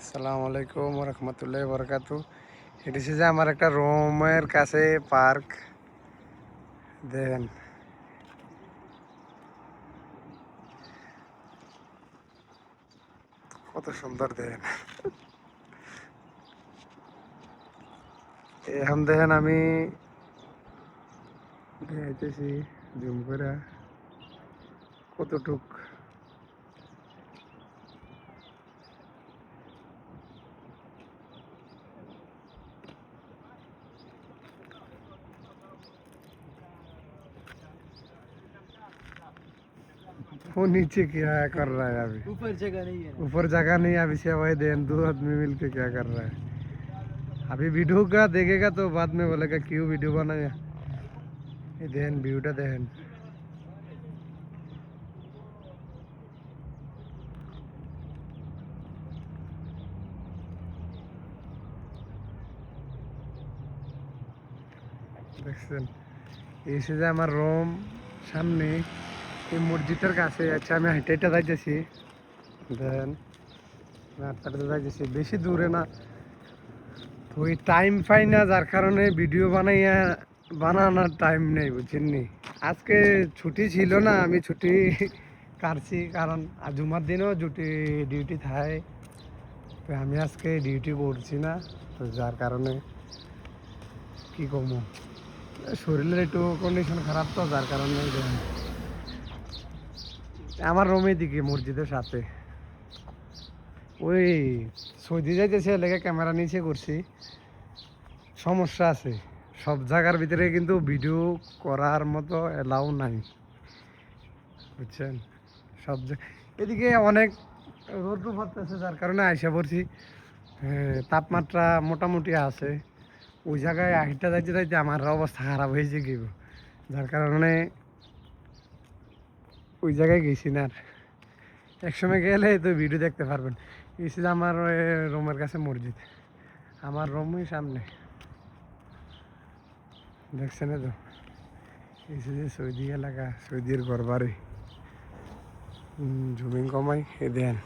আসসালামু আলাইকুম রহমতুল্লাহ বরকাতু। এটি হচ্ছে যে আমার একটা রোমের কাছে পার্ক। দেন কত সুন্দর দেন এখন দেখেন আমি দেখাইতেছি, জুম করে কতটুক वो नीचे क्या कर रहा है अभी ऊपर जगह नहीं है ऊपर जगह नहीं है अभी से वही देन दो आदमी मिल के क्या कर रहा है अभी वीडियो का देखेगा तो बाद में बोलेगा क्यों वीडियो बनाया ये देन व्यूटा देन দেখছেন এই হচ্ছে যে আমার রুম সামনে এই মসজিদের কাছে আচ্ছা আমি হাইটে যাইতেছি। দেন যাইতেছি। বেশি দূরে না। তো ওই টাইম পাই না, যার কারণে ভিডিও বানাইয়া, বানানোর টাইম নেই, বুঝছেন নি? আজকে ছুটি ছিল না, আমি ছুটি কাটছি, কারণ জুমার দিনও ছুটি ডিউটি থাকে। তো আমি আজকে ডিউটি করছি না, তো যার কারণে কি কমো শরীরের একটু কন্ডিশন খারাপ তো, যার কারণে আমার রুমের দিকে, মসজিদের সাথে। ওই, সৌদি যাইতেছে লেগে ক্যামেরা নিচে করছি। সমস্যা আছে। সব জায়গার ভিতরে কিন্তু ভিডিও করার মতো এলাও নাই। বুঝছেন? সব এদিকে অনেক রোদ পড়তেছে, যার কারণে আইসা পড়ছি। তাপমাত্রা মোটামুটি আছে। ওই জায়গায় আহিটা যাইতে যাইতে আমার অবস্থা খারাপ হয়েছে কি যার কারণে ওই জায়গায় গেছি না আর। একসময় গেলে তো ভিডিও দেখতে পারবেন। যে আমার রুমের কাছে মসজিদ। আমার রুমই সামনে। দেখছেন তো? এই যে সৌদি এলাকা, সৌদির ঘর বাড়ি জমিন কমাই দেন।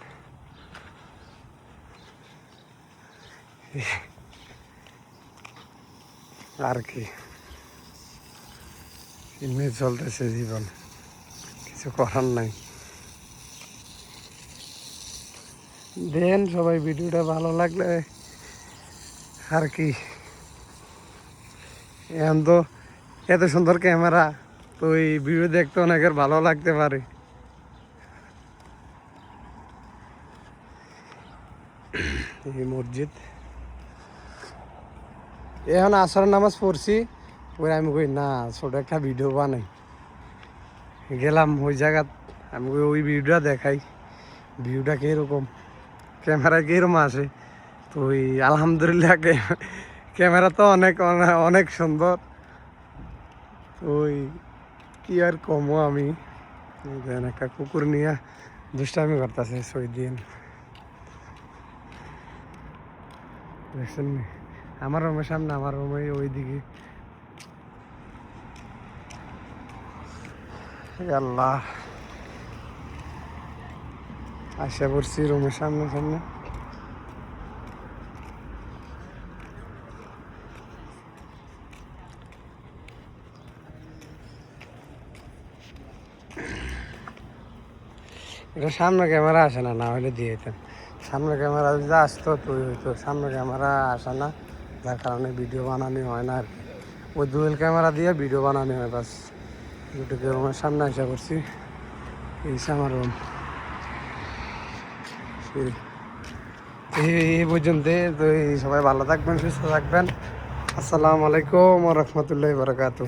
আর কি। চলতেছে জীবন। কিছু করার নাই। দেন সবাই ভিডিওটা ভালো লাগলে আর কি। এখন তো এত সুন্দর ক্যামেরা, তো এই ভিডিও দেখতে অনেকের ভালো লাগতে পারে। এই মসজিদ। এখন আসর নামাজ পড়ছি ওই আমি কই, না, ছোট একটা ভিডিও বানাই। গেলাম ওই জায়গাত, আমি ওই ভিউটা দেখাই। ভিউটা কীরকম? ক্যামেরা কীরকম আসে তো ওই আলহামদুলিল্লাহ ক্যামেরা তো অনেক অনেক সুন্দর। ওই কি আর কমো আমি? দেখেন একটা কুকুর নিয়ে দুষ্টামি করতেছে সই দিন দেখছেন আমার রুমের সামনে, আমার রুমে ওইদিকে আশা করছি রুমের সামনে সামনে। এটা সামনে ক্যামেরা আসে না না হলে দিয়ে দিতাম সামনে ক্যামেরা যদি আসতো তুই হইতো। সামনে ক্যামেরা আসে না, যার কারণে ভিডিও বানানো হয় না আর। ওই দুয়েল ক্যামেরা দিয়ে ভিডিও বানানো হয়, বাস। দুটো আমার সামনে আসা করছি। এই আমার রুম এই পর্যন্ত। তো সবাই ভালো থাকবেন, সুস্থ থাকবেন। আসসালামু আলাইকুম রহমতুল্লাহ বারকাতু